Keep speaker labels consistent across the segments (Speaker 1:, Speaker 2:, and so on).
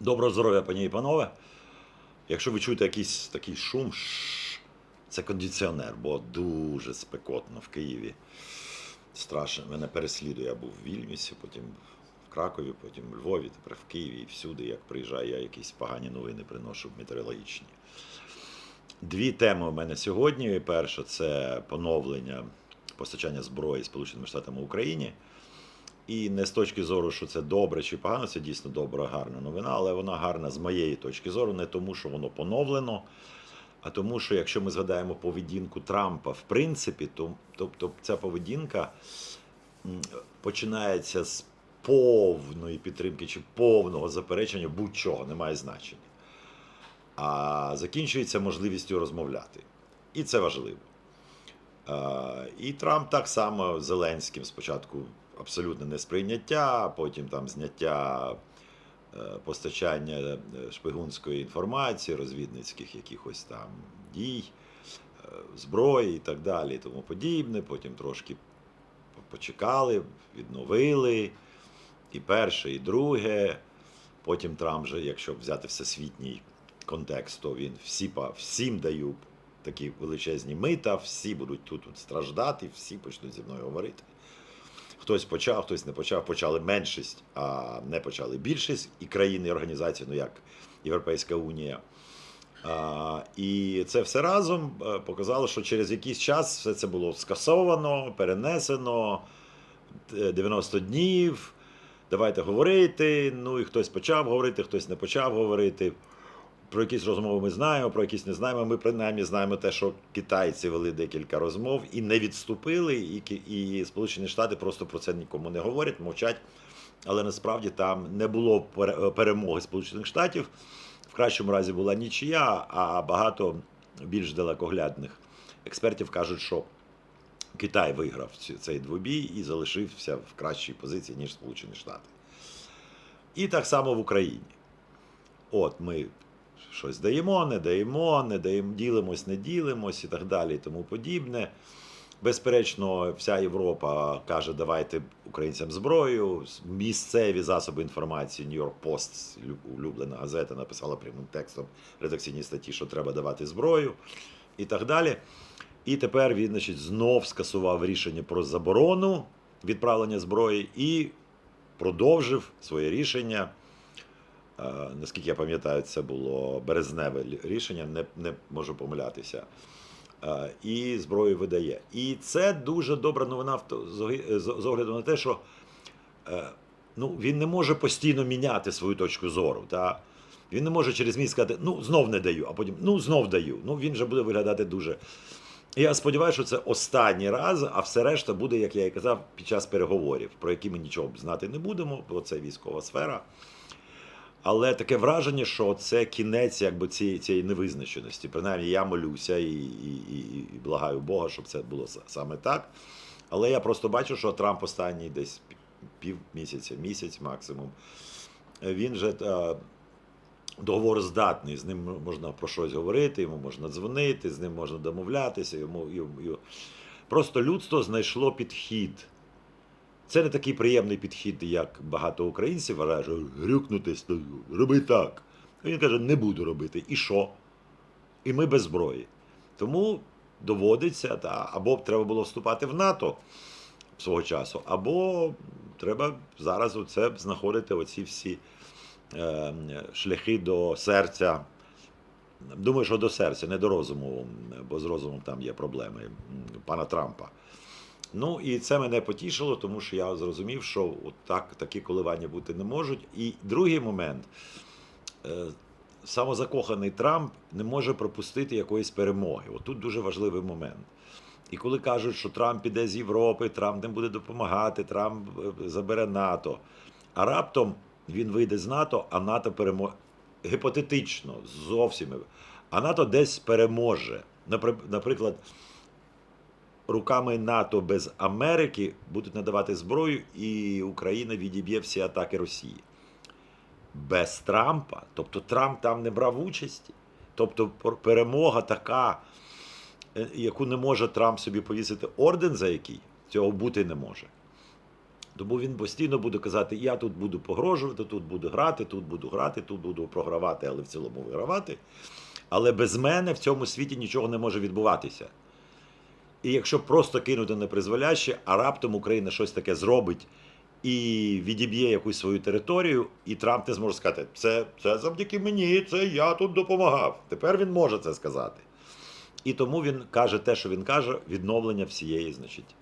Speaker 1: Доброго здоров'я, пані і панове. Якщо ви чуєте якийсь такий шум, це кондиціонер, бо дуже спекотно в Києві. Страшно. Мене переслідує. Я був в Вільнюсі, потім в Кракові, потім в Львові, тепер в Києві і всюди, як приїжджаю, я якісь погані новини приношу метеорологічні. Дві теми у мене сьогодні. Перша це поновлення постачання зброї Сполученими Штатами Україні. І не з точки зору, що це добре чи погано, це дійсно добра, гарна новина, але вона гарна з моєї точки зору, не тому, що воно поновлено, а тому, що якщо ми згадаємо поведінку Трампа, в принципі, то тобто ця поведінка починається з повної підтримки чи повного заперечення будь-чого, немає значення. А закінчується можливістю розмовляти. І це важливо. І Трамп так само Зеленським спочатку абсолютне несприйняття, потім там зняття е, постачання е, шпигунської інформації, розвідницьких якихось там дій, е, зброї і так далі, і тому подібне. Потім трошки почекали, відновили. І перше, і друге. Потім Трамп же, якщо взяти всесвітній контекст, то він всі, всім даю такі величезні мита, всі будуть тут, тут страждати, всі почнуть зі мною говорити. Хтось почав, хтось не почав, почали меншість, а не почали більшість, і країни, і організації, ну як Європейська Унія. А, і це все разом е, показало, що через якийсь час все це було скасовано, перенесено е, 90 днів. Давайте говорити. Ну і хтось почав говорити, хтось не почав говорити. Про якісь розмови ми знаємо, про якісь не знаємо. Ми принаймні знаємо те, що китайці вели декілька розмов і не відступили, і, і Сполучені Штати просто про це нікому не говорять, мовчать. Але насправді там не було перемоги Сполучених Штатів. В кращому разі була нічия, а багато більш далекоглядних експертів кажуть, що Китай виграв цей двобій і залишився в кращій позиції, ніж Сполучені Штати. І так само в Україні. От ми щось даємо, не даємо, не даємо, ділимось, не ділимось і так далі, і тому подібне. Безперечно, вся Європа каже, давайте українцям зброю. Місцеві засоби інформації, York Post, улюблена газета, написала прямим текстом редакційні статті, що треба давати зброю і так далі. І тепер він значить, знов скасував рішення про заборону відправлення зброї і продовжив своє рішення. Е, Наскільки я пам'ятаю, це було березневе рішення, не, не можу помилятися. Е, І зброю видає. І це дуже добра новина з огляду на те, що е, ну, він не може постійно міняти свою точку зору. Та? Він не може через місяць сказати, ну знов не даю, а потім ну знов даю. Ну він же буде виглядати дуже. Я сподіваюся, що це останній раз, а все решта буде, як я і казав, під час переговорів, про які ми нічого знати не будемо, бо це військова сфера. Але таке враження, що це кінець якби, цієї, цієї невизначеності. Принаймні, я молюся і, і, і, і благаю Бога, щоб це було саме так. Але я просто бачу, що Трамп останній десь пів місяця, місяць максимум. Він же е, договороздатний, з ним можна про щось говорити, йому можна дзвонити, з ним можна домовлятися. Йому, йому, йому. Просто людство знайшло підхід. Це не такий приємний підхід, як багато українців вважають, що грюкнути роби так. Він каже, не буду робити. І що? І ми без зброї. Тому доводиться, та, або треба було вступати в НАТО свого часу, або треба зараз оце знаходити оці всі е, шляхи до серця. Думаю, що до серця, не до розуму, бо з розумом там є проблеми пана Трампа. Ну і це мене потішило, тому що я зрозумів, що от так, такі коливання бути не можуть. І другий момент. Е, Самозакоханий Трамп не може пропустити якоїсь перемоги. От тут дуже важливий момент. І коли кажуть, що Трамп піде з Європи, Трамп не буде допомагати, Трамп е, забере НАТО. А раптом він вийде з НАТО, а НАТО переможе. Гіпотетично, зовсім. А НАТО десь переможе. Наприклад, руками НАТО без Америки будуть надавати зброю, і Україна відіб'є всі атаки Росії. Без Трампа, тобто Трамп там не брав участі. Тобто перемога така, е, яку не може Трамп собі повісити орден, за який цього бути не може. Тому він постійно буде казати: я тут буду погрожувати, тут буду грати, тут буду грати, тут буду програвати, але в цілому вигравати. Але без мене в цьому світі нічого не може відбуватися. І якщо просто кинути непризволяще, а раптом Україна щось таке зробить і відіб'є якусь свою територію, і Трамп не зможе сказати, це, це завдяки мені, це я тут допомагав. Тепер він може це сказати. І тому він каже те, що він каже, відновлення всієї, значить,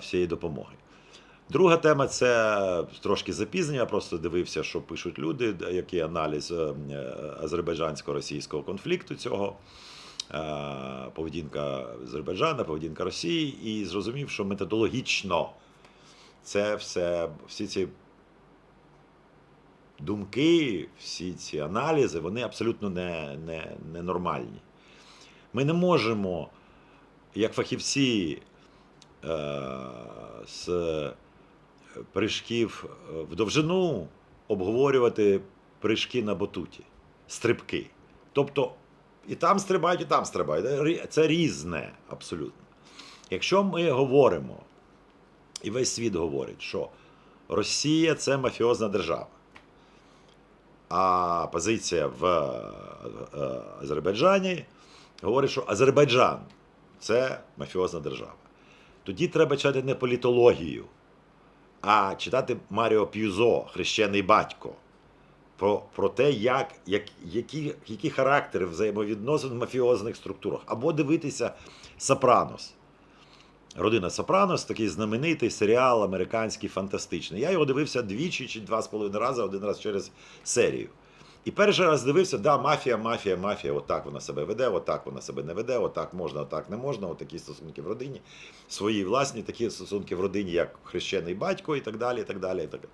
Speaker 1: всієї допомоги. Друга тема це трошки запізнення. Просто дивився, що пишуть люди, який аналіз е, е, азербайджансько-російського конфлікту цього. Е, Поведінка Азербайджана, поведінка Росії, і зрозумів, що методологічно це все, всі ці думки, всі ці аналізи, вони абсолютно не, не, не. Ми не можемо, як фахівці е, з прыжків в довжину обговорювати прыжки на батуті, стрибки. Тобто і там стрибають, і там стрибають. Це різне абсолютно. Якщо ми говоримо, і весь світ говорить, що Росія це мафіозна держава, а позиція в е, Азербайджані говорить, що Азербайджан це мафіозна держава. Тоді треба читати не політологію, а читати Маріо П'юзо, хрещений батько, про, про те, як, як, які, які характери взаємовідносин в мафіозних структурах, або дивитися Сопранос. Родина Сопранос, такий знаменитий серіал американський фантастичний. Я його дивився двічі чи два з половиною рази, один раз через серію. І перший раз дивився, да, мафія, мафія, мафія, отак вона себе веде, отак вона себе не веде, отак можна, отак не можна, отакі стосунки в родині, свої власні такі стосунки в родині, як хрещений батько і так далі. і так далі, і так далі.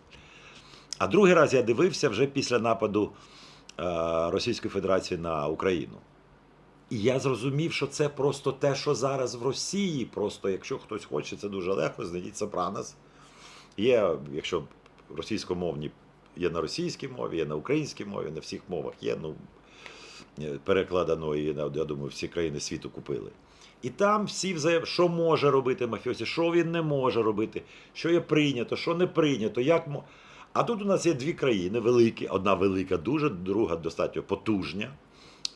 Speaker 1: А другий раз я дивився вже після нападу е, Російської Федерації на Україну. І я зрозумів, що це просто те, що зараз в Росії. Просто якщо хтось хоче, це дуже легко, знайдіть Сопранос. Є, якщо російськомовні є на російській мові, є на українській мові, на всіх мовах є. Ну, е, перекладено, і я думаю, всі країни світу купили. І там всі взаєм, що може робити мафіозі, що він не може робити, що є прийнято, що не прийнято, як. А тут у нас є дві країни великі, одна велика дуже, друга достатньо потужня.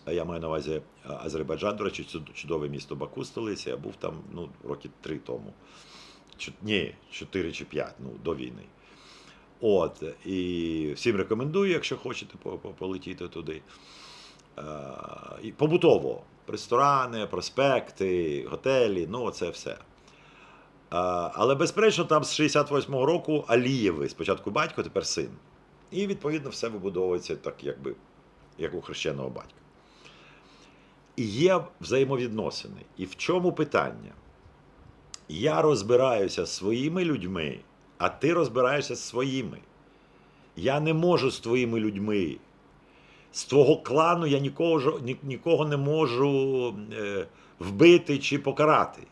Speaker 1: Я маю на увазі Азербайджан, до речі, чудове місто Баку, столиця. Я був там ну, роки три тому. Ні, чотири чи п'ять, ну, до війни. От, і всім рекомендую, якщо хочете по- по- полетіти туди. І побутово. Ресторани, проспекти, готелі, ну це все. Але безперечно, там з 68-го року Алієви, спочатку батько, тепер син. І відповідно все вибудовується так, якби, як у хрещеного батька. І є взаємовідносини. І в чому питання? Я розбираюся з своїми людьми, а ти розбираєшся з своїми. Я не можу з твоїми людьми. З твого клану я нікого, нікого не можу е, вбити чи покарати.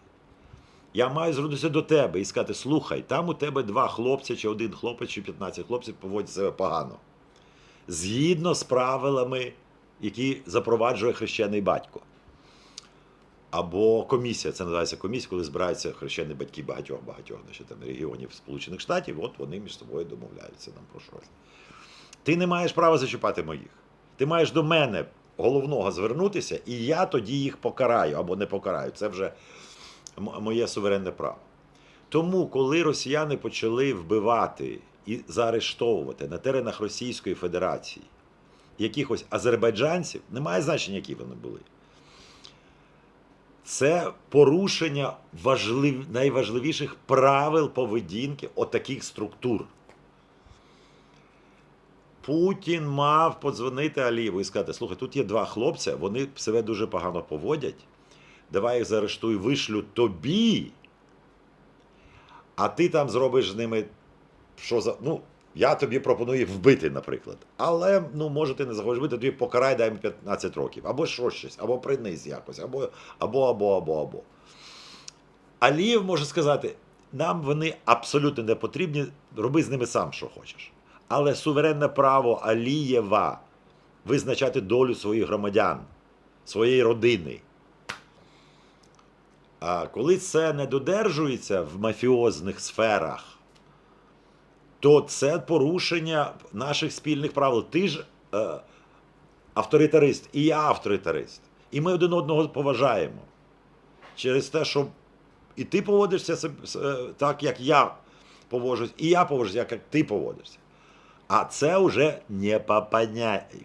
Speaker 1: Я маю звернутися до тебе і сказати: слухай, там у тебе два хлопці, чи один хлопець, чи 15 хлопців поводять себе погано. Згідно з правилами, які запроваджує хрещений батько. Або комісія, це називається комісія, коли збираються хрещені батьки багатьох багатьох значить, там, регіонів Сполучених Штатів, от вони між собою домовляються нам про щось. Ти не маєш права зачіпати моїх. Ти маєш до мене головного звернутися, і я тоді їх покараю або не покараю. Це вже моє суверенне право. Тому, коли росіяни почали вбивати і заарештовувати на теренах Російської Федерації якихось азербайджанців, немає значення, які вони були. Це порушення важлив... найважливіших правил поведінки отаких структур. Путін мав подзвонити Алієву і сказати: слухай, тут є два хлопця, вони себе дуже погано поводять. Давай їх заарештую, вишлю тобі. А ти там зробиш з ними що за. Ну, я тобі пропоную вбити, наприклад. Але ну, може, ти не захочеш вбити, тобі покарай, дай їм 15 років. Або що щось, або приниз якось, або, або, або, або, або. Алієв може сказати: нам вони абсолютно не потрібні, роби з ними сам, що хочеш. Але суверенне право Алієва визначати долю своїх громадян, своєї родини. А коли це не додержується в мафіозних сферах, то це порушення наших спільних правил. Ти ж е, авторитарист, і я авторитарист. І ми один одного поважаємо. Через те, що і ти поводишся е, так, як я поводжусь, і я поводжусь, як ти поводишся. А це вже не по.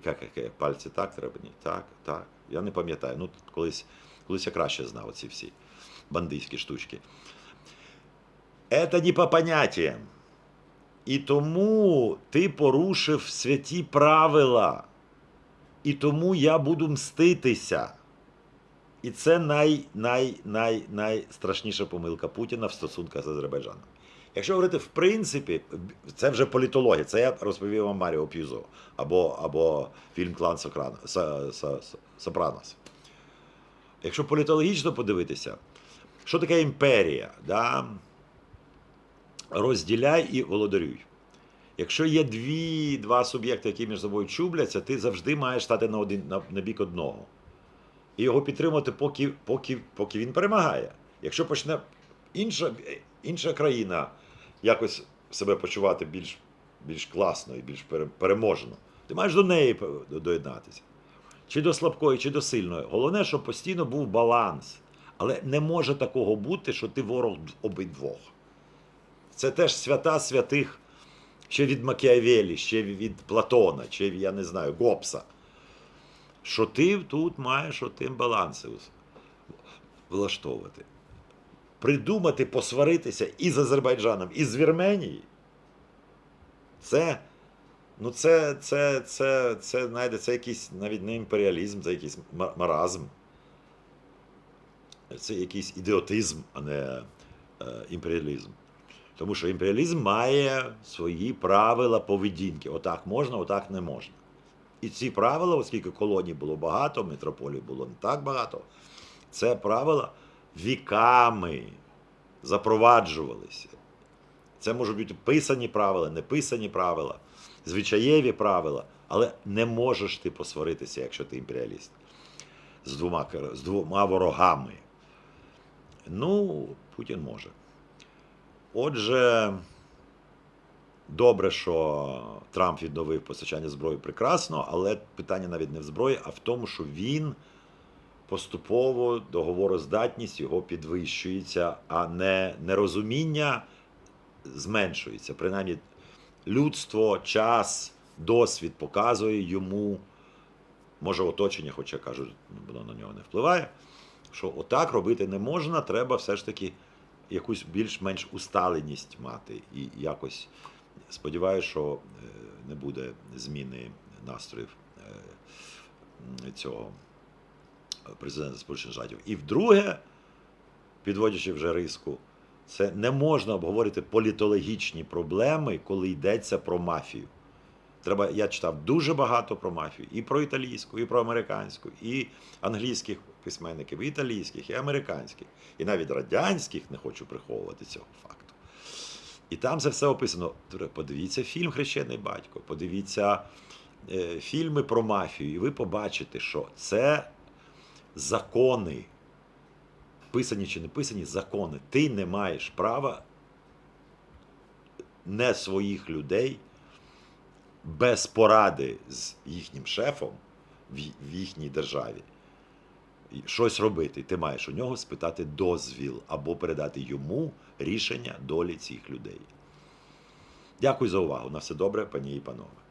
Speaker 1: Як, як, пальці так треба? Ні, так, так. Я не пам'ятаю. Ну, колись, колись я краще знав ці всі бандитські штучки. Це не по поняттям. І тому ти порушив святі правила. І тому я буду мститися. І це най, най, най, найстрашніша помилка Путіна в стосунках з Азербайджаном. Якщо говорити в принципі, це вже політологія, це я розповів вам Маріо П'юзо або, або фільм Клан Сопранос. Якщо політологічно подивитися, що таке імперія? Да? Розділяй і володарюй. Якщо є дві, два суб'єкти, які між собою чубляться, ти завжди маєш стати на, один, на, на бік одного. І його підтримувати, поки, поки, поки він перемагає. Якщо почне інша, інша країна якось себе почувати більш, більш класно і більш переможно, ти маєш до неї доєднатися. Чи до слабкої, чи до сильної. Головне, щоб постійно був баланс. Але не може такого бути, що ти ворог обидвох. Це теж свята святих ще від Макіавелі, ще від Платона, ще я не знаю, Гопса. Що ти тут маєш отим баланси влаштовувати. Придумати, посваритися і з Азербайджаном, і з Вірменією. Це, ну це, це, це, це, знаєте, це якийсь навіть не імперіалізм, це якийсь маразм. Це якийсь ідіотизм, а не е, імперіалізм. Тому що імперіалізм має свої правила поведінки. Отак можна, отак не можна. І ці правила, оскільки колоній було багато, метрополій було не так багато, це правила віками запроваджувалися. Це можуть бути писані правила, неписані правила, звичаєві правила, але не можеш ти посваритися, якщо ти імперіаліст. З двома, з двома ворогами. Ну, Путін може. Отже, добре, що Трамп відновив постачання зброї прекрасно, але питання навіть не в зброї, а в тому, що він поступово договороздатність його підвищується, а не нерозуміння зменшується. Принаймні, людство, час, досвід показує йому, може, оточення, хоча кажуть, воно на нього не впливає, що отак робити не можна, треба все ж таки якусь більш-менш усталеність мати. І якось сподіваюся, що е, не буде зміни настроїв е, цього президента Сполучених Штатів. І вдруге, підводячи вже риску, це не можна обговорити політологічні проблеми, коли йдеться про мафію. Треба, я читав дуже багато про мафію, і про італійську, і про американську, і англійських письменників, і італійських, і американських, і навіть радянських, не хочу приховувати цього факту. І там це все описано. Подивіться фільм Хрещений батько, подивіться е, фільми про мафію, і ви побачите, що це закони, писані чи не писані закони. Ти не маєш права не своїх людей без поради з їхнім шефом в їхній державі щось робити. Ти маєш у нього спитати дозвіл або передати йому рішення долі цих людей. Дякую за увагу. На все добре, пані і панове.